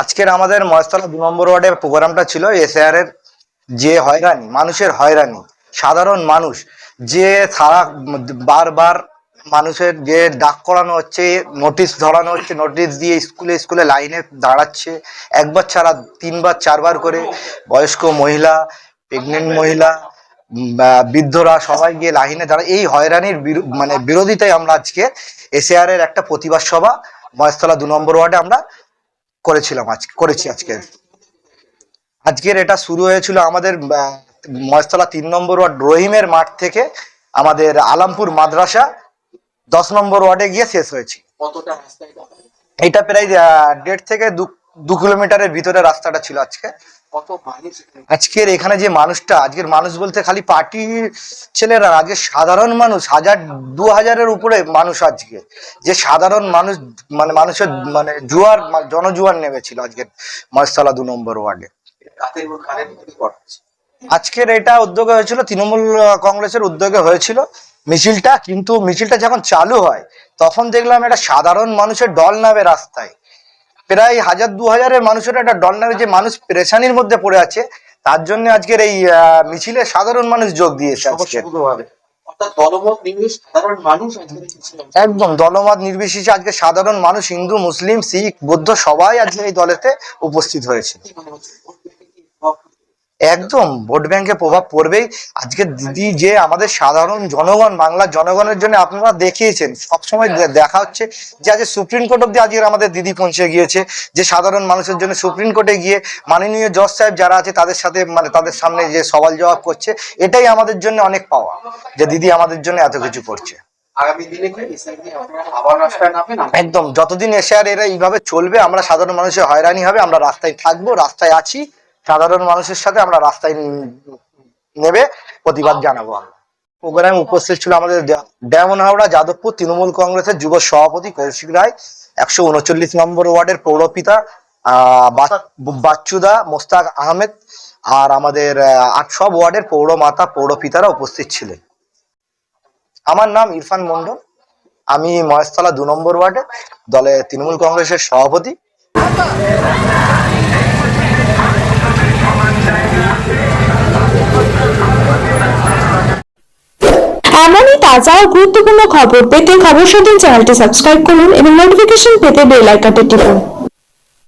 আজকের আমাদের মহেশতলা দু নম্বর ওয়ার্ডের প্রোগ্রামটা ছিল এসআর এর যে হয়রানি, মানুষের হয়রানি, সাধারণ মানুষ, যে সারা বারবার মানুষের যে ডাক করানো হচ্ছে, নোটিশ ধরানো হচ্ছে, নোটিশ দিয়ে স্কুলে স্কুলে লাইনে দাঁড়াচ্ছে, একবার ছাড়া তিনবার, চারবার করে বয়স্ক মহিলা প্রেগনেন্ট মহিলা বৃদ্ধরা সবাই গিয়ে লাইনে দাঁড়ায় এই হয়রানির মানে বিরোধিতায় আমরা আজকে এসআর এর একটা প্রতিবাদ সভা মহেশতলা দু নম্বর ওয়ার্ডে আমরা করেছিলাম আজ করেছি আজকে। আজকের এটা শুরু হয়েছিল আমাদের মহেশতলা তিন নম্বর ওয়ার্ড রহিমের মাঠ থেকে আমাদের আলামপুর মাদ্রাসা দশ নম্বর ওয়ার্ডে গিয়ে শেষ হয়েছে। এটা এটা প্রায় দেড় থেকে দু দু কিলোমিটারের ভিতরে রাস্তাটা ছিল আজকে। কত মানুষ আজকের এখানে যে মানুষটা আজকের মানুষ বলতে খালি পার্টির ছেলেরা আজকে সাধারণ মানুষ হাজার দু হাজারের উপরে মানুষ আজকে। যে সাধারণ মানুষ মানে মানুষের মানে জুয়ার জনজুয়ার নেমেছিল আজকের মহেশতলা দু নম্বর ওয়ার্ডে। আজকের এটা উদ্যোগে হয়েছিল তৃণমূল কংগ্রেসের উদ্যোগে হয়েছিল মিছিলটা কিন্তু মিছিলটা যখন চালু হয় তখন দেখলাম একটা সাধারণ মানুষের দল নামে রাস্তায়। প্রায় হাজার দু হাজারের মানুষের একটা নামে যে মানুষ পেরেশানির মধ্যে পড়ে আছে তার জন্য আজকের এই মিছিলে সাধারণ মানুষ যোগ দিয়েছে আজকে। একদম দলমত নির্বিশেষে আজকে সাধারণ মানুষ হিন্দু মুসলিম শিখ বৌদ্ধ সবাই আজকে এই দলেতে উপস্থিত হয়েছে কি মনে হচ্ছে ভোট পেতে কি প্রভাব পড়বে? একদম ভোট ব্যাংকে প্রভাব পড়বেই। আজকে দিদি যে আমাদের সাধারণ জনগণ বাংলার জনগণের জন্য আপনারা দেখিয়েছেন সবসময় দেখা হচ্ছে যে আজকে সুপ্রিম কোর্ট অব্দি আজকে আমাদের দিদি পৌঁছে গিয়েছে। যে সাধারণ মানুষের জন্য সুপ্রিম কোর্টে গিয়ে মাননীয় জজ সাহেব যারা আছে তাদের সাথে মানে তাদের সামনে যে সওয়াল জবাব করছে এটাই আমাদের জন্য অনেক পাওয়া যে দিদি আমাদের জন্য এত কিছু করছে। একদম যতদিন এসে আর এরা এইভাবে চলবে আমরা সাধারণ মানুষের হয়রানি হবে আমরা রাস্তায় থাকব রাস্তায় আছি। সাধারণ মানুষের সাথে আমরা রাস্তায় নেবে প্রতিবাদ জানাব প্রোগ্রামে উপস্থিত ছিল আমাদের ডা- ডায়মন্ড হাওড়া যাদবপুর তৃণমূল কংগ্রেসের যুব সভাপতি কৌশিক রায় একশো উনচল্লিশ নম্বর ওয়ার্ডের পৌরপিতা বাচ্চুদা মোস্তাক আহমেদ আর আমাদের আট সব ওয়ার্ডের পৌরমাতা পৌরপিতারা উপস্থিত ছিলেন। আমার নাম ইরফান মন্ডল আমি মহেশতলা দু নম্বর ওয়ার্ডে দলে তৃণমূল কংগ্রেসের সভাপতি। এমনই তাজা ও গুরুত্বপূর্ণ খবর পেতে খবর সদিন চ্যানেলটি সাবস্ক্রাইব করুন এবং নোটিফিকেশন পেতে বেল আইকনটি টিপুন।